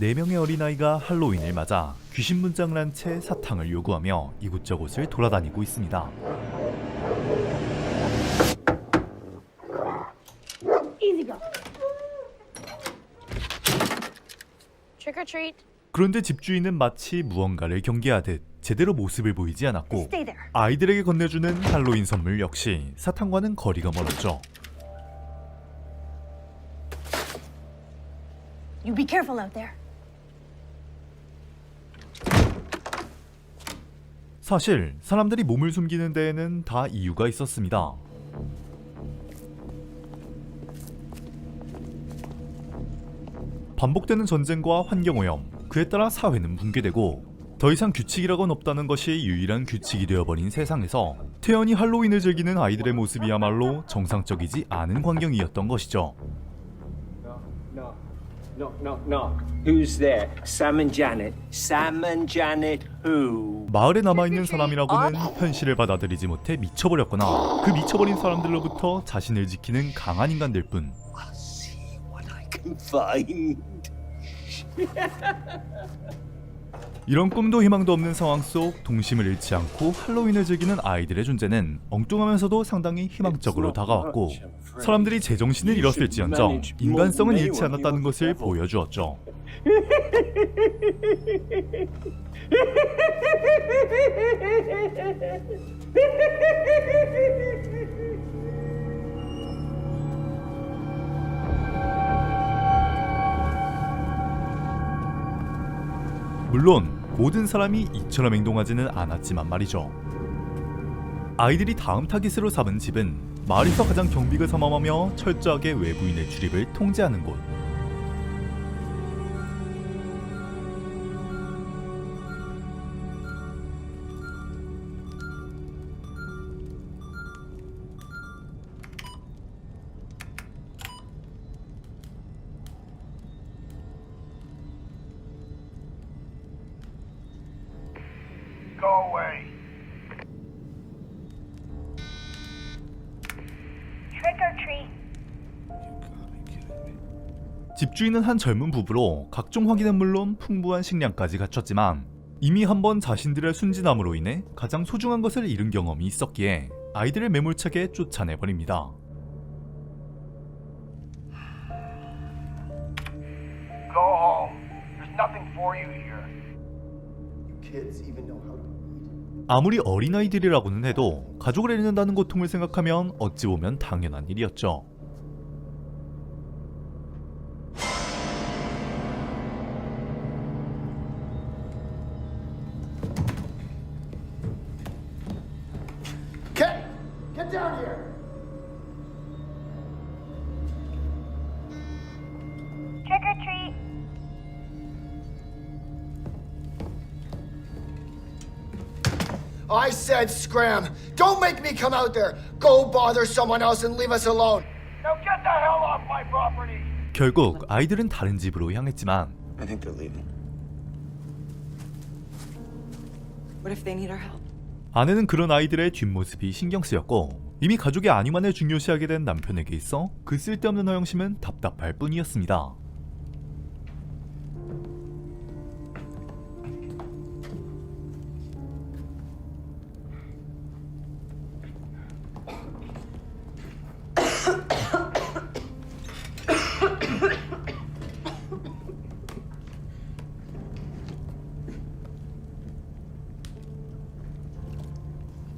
4명의 어린아이가 할로윈을 맞아 귀신 문장을 한채 사탕을 요구하며 이곳저곳을 돌아다니고 있습니다. 그런데 집주인은 마치 무언가를 경계하듯 제대로 모습을 보이지 않았고. 아이들에게 건네주는 할로윈 선물 역시 사탕과는 거리가 멀었죠. You be careful out there. 사실 사람들이 몸을 숨기는 데에는 다 이유가 있었습니다. 반복되는 전쟁과 환경오염, 그에 따라 사회는 붕괴되고 더 이상 규칙이라곤 없다는 것이 유일한 규칙이 되어버린 세상에서 태연히 할로윈을 즐기는 아이들의 모습이야말로 정상적이지 않은 광경이었던 것이죠. No, no, no, no. Who's there? Sam and Janet. Sam and Janet who? 마을에 남아있는 사람이라고는 현실을 받아들이지 못해 미쳐버렸거나 그 미쳐버린 사람들로부터 자신을 지키는 강한 인간들 뿐 I'll see what I can find. 이런 꿈도 희망도 없는 상황 속 동심을 잃지 않고 할로윈을 즐기는 아이들의 존재는 엉뚱하면서도 상당히 희망적으로 다가왔고 사람들이 제정신을 잃었을지언정 인간성은 잃지 않았다는 것을 보여주었죠. 물론 모든 사람이 이처럼 행동하지는 않았지만 말이죠. 아이들이 다음 타깃으로 삼은 집은 마을에서 가장 경비가 삼엄하며 철저하게 외부인의 출입을 통제하는 곳. Go away. Trick or treat. 집주인은 한 젊은 부부로 각종 확인은 물론 풍부한 식량까지 갖췄지만 이미 한 번 자신들의 순진함으로 인해 가장 소중한 것을 잃은 경험이 있었기에 아이들을 매몰차게 쫓아내 버립니다. Go home. There's nothing for you here. kids even know how to read? 아무리 어린아이들이라고는 해도 가족을 잃는다는 고통을 생각하면 어찌 보면 당연한 일이었죠. Get, get! I said scram. Don't make me come out there. Go bother someone else and leave us alone. Now get the hell off my property. 결국 아이들은 다른 집으로 향했지만 I think they're leaving. What if they need our help? 아내는 그런 아이들의 뒷모습이 신경 쓰였고 이미 가족의 안위만을 중요시하게 된 남편에게 있어 그 쓸데없는 허영심은 답답할 뿐이었습니다.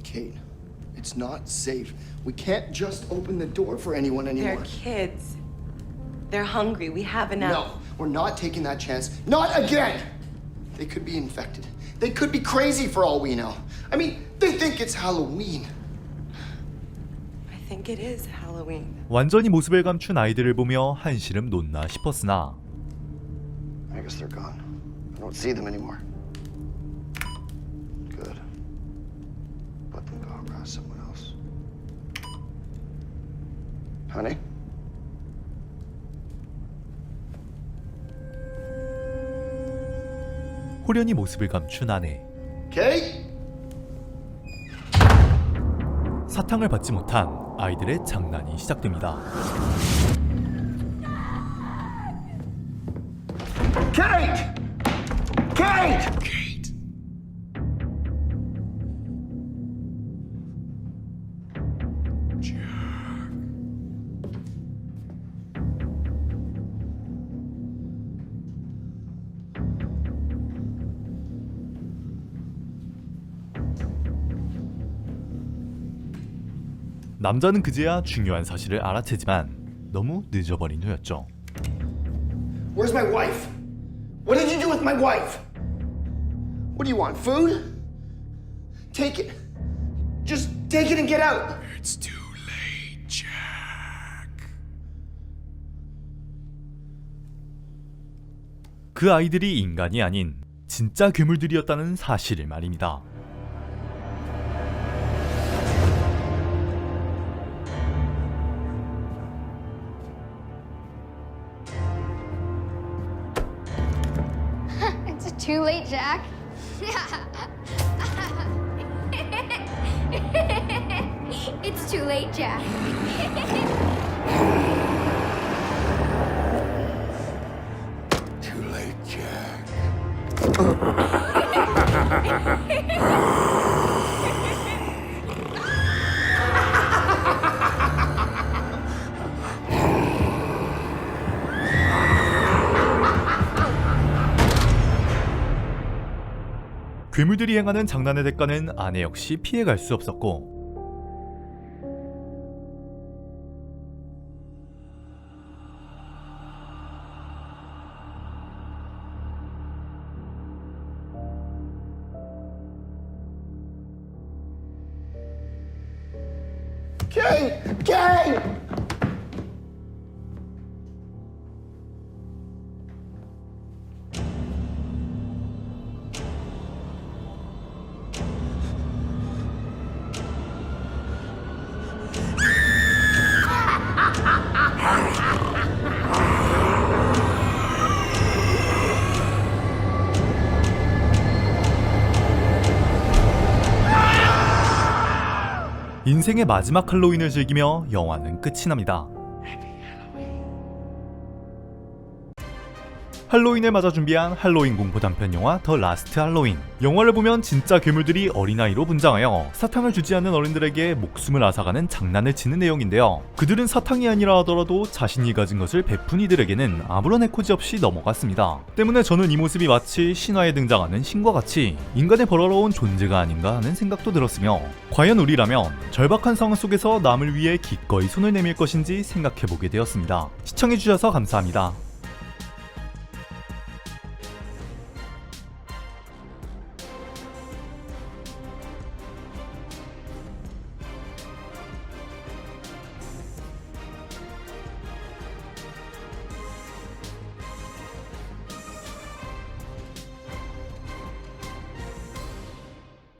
Kate, it's not safe. We can't just open the door for anyone anymore. They're kids. They're hungry. We have enough. No, we're not taking that chance. Not again! They could be infected. They could be crazy for all we know. I mean, they think it's Halloween. 완전히 모습을 감춘 아이들을 보며 한시름 놓나 싶었으나 I guess they're gone. I don't see them anymore. Good. Let them go harass someone else. Honey? 호련히 모습을 감춘 아내 Kate? 사탕을 받지 못한 아이들의 장난이 시작됩니다. Kate! Kate! 남자는 그제야 중요한 사실을 알아채지만 너무 늦어버린 후였죠. Where's my wife? What did you do with my wife? What do you want? Food? Take it. Just take it and get out. It's too late, Jack. 그 아이들이 인간이 아닌 진짜 괴물들이었다는 사실을 말입니다. Too late, Jack. it's too late, Jack. Too late, Jack. 괴물들이 행하는 장난의 대가는 아내 역시 피해갈 수 없었고 Kate! Kate! 인생의 마지막 할로윈을 즐기며 영화는 끝이 납니다. 할로윈을 맞아 준비한 할로윈 공포 단편 영화 더 라스트 할로윈. 영화를 보면 진짜 괴물들이 어린아이로 분장하여 사탕을 주지 않는 어린들에게 목숨을 앗아가는 장난을 치는 내용인데요. 그들은 사탕이 아니라 하더라도 자신이 가진 것을 베푼 이들에게는 아무런 해코지 없이 넘어갔습니다. 때문에 저는 이 모습이 마치 신화에 등장하는 신과 같이 인간의 벌어러운 존재가 아닌가 하는 생각도 들었으며 과연 우리라면 절박한 상황 속에서 남을 위해 기꺼이 손을 내밀 것인지 생각해보게 되었습니다. 시청해주셔서 감사합니다.